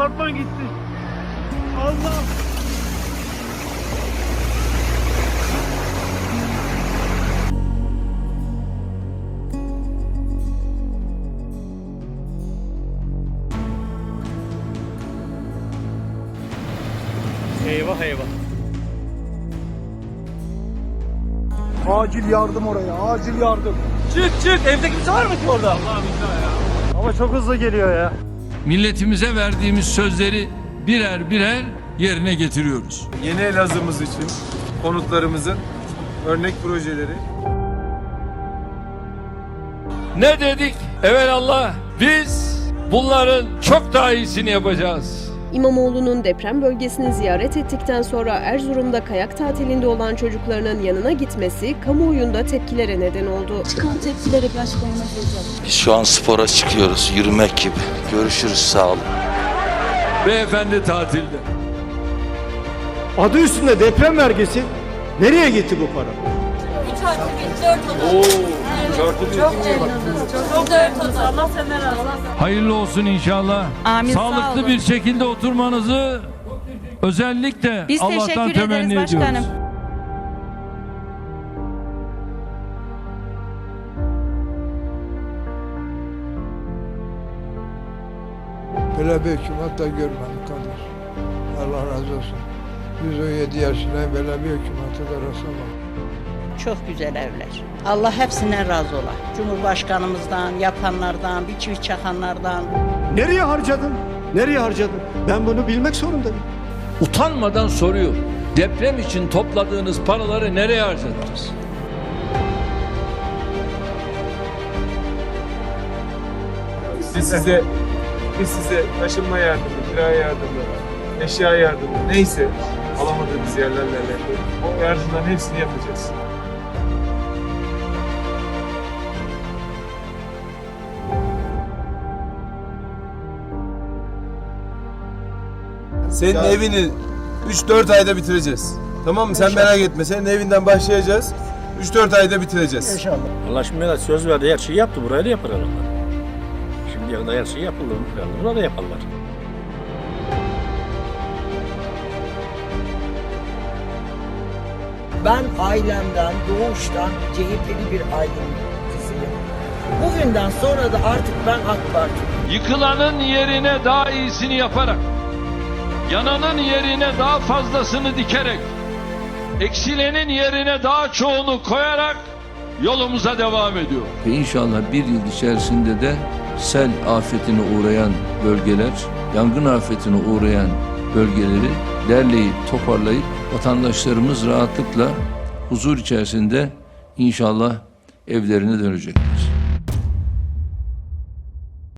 apartman gitti. Allah. Eyvah eyvah. Acil yardım oraya, acil yardım. Çık çık evde kimse var mı ki orada? Allah ya. Ama çok hızlı geliyor ya. Milletimize verdiğimiz sözleri birer birer yerine getiriyoruz. Yeni Elazığ'ımız için konutlarımızın örnek projeleri Ne dedik? Evelallah biz bunların çok daha iyisini yapacağız. İmamoğlu'nun deprem bölgesini ziyaret ettikten sonra Erzurum'da kayak tatilinde olan çocuklarının yanına gitmesi kamuoyunda tepkilere neden oldu. Çıkan tepkilere bir açıklamanız olacak. Biz şu an spora çıkıyoruz, yürümek gibi. Görüşürüz, sağ olun. Beyefendi tatilde. Adı üstünde deprem vergisi. Nereye gitti bu para? 3 artı 1, 4 oda. Çok memnunuz. Çok 4 oda. Allah senden razı olsun. Hayırlı olsun inşallah. Amin, sağ Sağlıklı olun. bir şekilde oturmanızı özellikle Biz Allah'tan teşekkür temenni ederiz ediyoruz. başkanım. Böyle bir hükümet de görmedik kardeş. Allah razı olsun. 117 yaşındayım böyle bir hükümete de rastlamadım. Çok güzel evler. Allah hepsinden razı ola. Cumhurbaşkanımızdan, yapanlardan, bir çift çakanlardan. Nereye harcadın? Nereye harcadın? Ben bunu bilmek zorundayım. Utanmadan soruyor. Deprem için topladığınız paraları nereye harcadınız? biz size biz size taşınma yardımı, kira yardımı, eşya yardımı neyse alamadığımız yerlerle alakalı o yardımların hepsini yapacağız. Senin evini 3-4 ayda bitireceğiz. Tamam mı? Sen merak etme. Senin evinden başlayacağız. 3-4 ayda bitireceğiz. Allah şimdi de söz verdi her şeyi yaptı buraya da yapar herhalde. Şimdiye kadar her şey yapıldı. Herhalde burada yaparlar. Ben ailemden, doğuştan CHP'li bir ailenin kızıyım. Bugünden sonra da artık ben AK Parti. Yıkılanın yerine daha iyisini yaparak, yananın yerine daha fazlasını dikerek, eksilenin yerine daha çoğunu koyarak yolumuza devam ediyor. Ve inşallah bir yıl içerisinde de sel afetine uğrayan bölgeler, yangın afetine uğrayan bölgeleri derleyip toparlayıp vatandaşlarımız rahatlıkla huzur içerisinde inşallah evlerine dönecek.